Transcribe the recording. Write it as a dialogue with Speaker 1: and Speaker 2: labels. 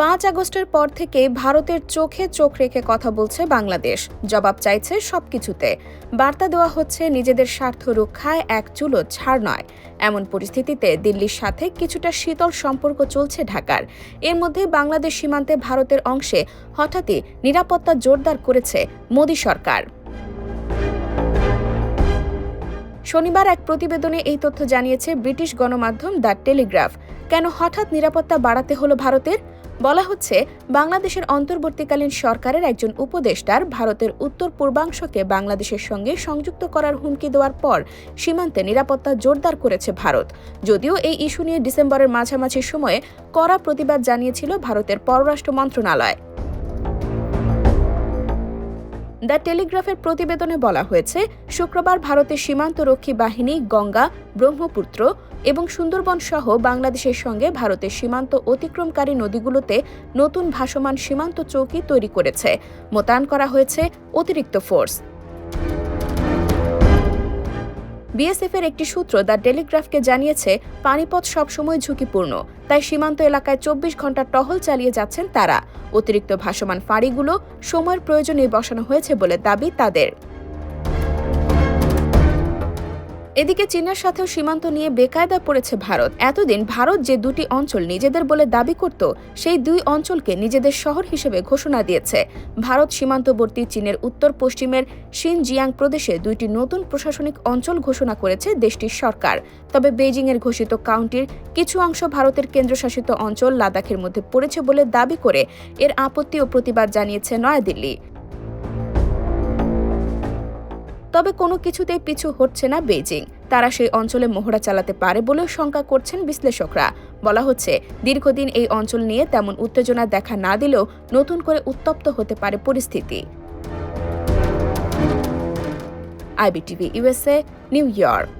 Speaker 1: পাঁচ আগস্টের পর থেকে ভারতের চোখে চোখ রেখে কথা বলছে বাংলাদেশ। জবাব চাইছে সবকিছুতে। বার্তা দেওয়া হচ্ছে নিজেদের স্বার্থ রক্ষায় এক চুলো ছাড় নয়। এমন পরিস্থিতিতে দিল্লির সাথে কিছুটা শীতল সম্পর্ক চলছে ঢাকার। এর মধ্যে বাংলাদেশ সীমান্তে ভারতের অংশে হঠাৎই নিরাপত্তা জোরদার করেছে মোদী সরকার। শনিবার এক প্রতিবেদনে এই তথ্য জানিয়েছে ব্রিটিশ গণমাধ্যম দ্য টেলিগ্রাফ। কেন হঠাৎ নিরাপত্তা বাড়াতে হলো ভারতের? বলা হচ্ছে, বাংলাদেশের অন্তর্বর্তীকালীন সরকারের একজন উপদেষ্টার ভারতের উত্তর পূর্বাংশকে বাংলাদেশের সঙ্গে সংযুক্ত করার হুমকি দেওয়ার পর সীমান্তে নিরাপত্তা জোরদার করেছে ভারত। যদিও এই ইস্যু নিয়ে ডিসেম্বরের মাঝামাঝি সময়ে কড়া প্রতিবাদ জানিয়েছিল ভারতের পররাষ্ট্র মন্ত্রণালয়। দ্য টেলিগ্রাফের প্রতিবেদনে বলা হয়েছে, শুক্রবার ভারতের সীমান্তরক্ষী বাহিনী গঙ্গা, ব্রহ্মপুত্র এবং সুন্দরবন সহ বাংলাদেশের সঙ্গে ভারতের সীমান্ত অতিক্রমকারী নদীগুলোতে নতুন ভাসমান সীমান্ত চৌকি তৈরি করেছে। মোতায়েন করা হয়েছে অতিরিক্ত ফোর্স। বিএসএফ এর একটি সূত্র দ্য টেলিগ্রাফকে জানিয়েছে, পানিপথ সবসময় ঝুঁকিপূর্ণ, তাই সীমান্ত এলাকায় চব্বিশ ঘণ্টা টহল চালিয়ে যাচ্ছেন তারা। অতিরিক্ত ভাসমান ফাঁড়িগুলো সময়ের প্রয়োজনে বসানো হয়েছে বলে দাবি তাদের। এদিকে চীনের সাথেও সীমান্ত নিয়ে বেকায়দা পড়েছে ভারত। এতদিন ভারত যে দুটি অঞ্চল নিজেদের বলে দাবি করত, সেই দুই অঞ্চলকে নিজেদের শহর হিসেবে ঘোষণা দিয়েছে। ভারত সীমান্তবর্তী চীনের উত্তর পশ্চিমের শিনজিয়াং প্রদেশে দুইটি নতুন প্রশাসনিক অঞ্চল ঘোষণা করেছে দেশটির সরকার। তবে বেইজিংয়ের ঘোষিত কাউন্টির কিছু অংশ ভারতের কেন্দ্রশাসিত অঞ্চল লাদাখের মধ্যে পড়েছে বলে দাবি করে এর আপত্তি ও প্রতিবাদ জানিয়েছে নয়াদিল্লি। তবে কোনো কিছুতেই পিছু হচ্ছে না বেইজিং। তারা সেই অঞ্চলে মহড়া চালাতে পারে বলেও শঙ্কা করছেন বিশ্লেষকরা। বলা হচ্ছে, দীর্ঘদিন এই অঞ্চল নিয়ে তেমন উত্তেজনা দেখা না দিলেও নতুন করে উত্তপ্ত হতে পারে পরিস্থিতি। IBTV USA New York.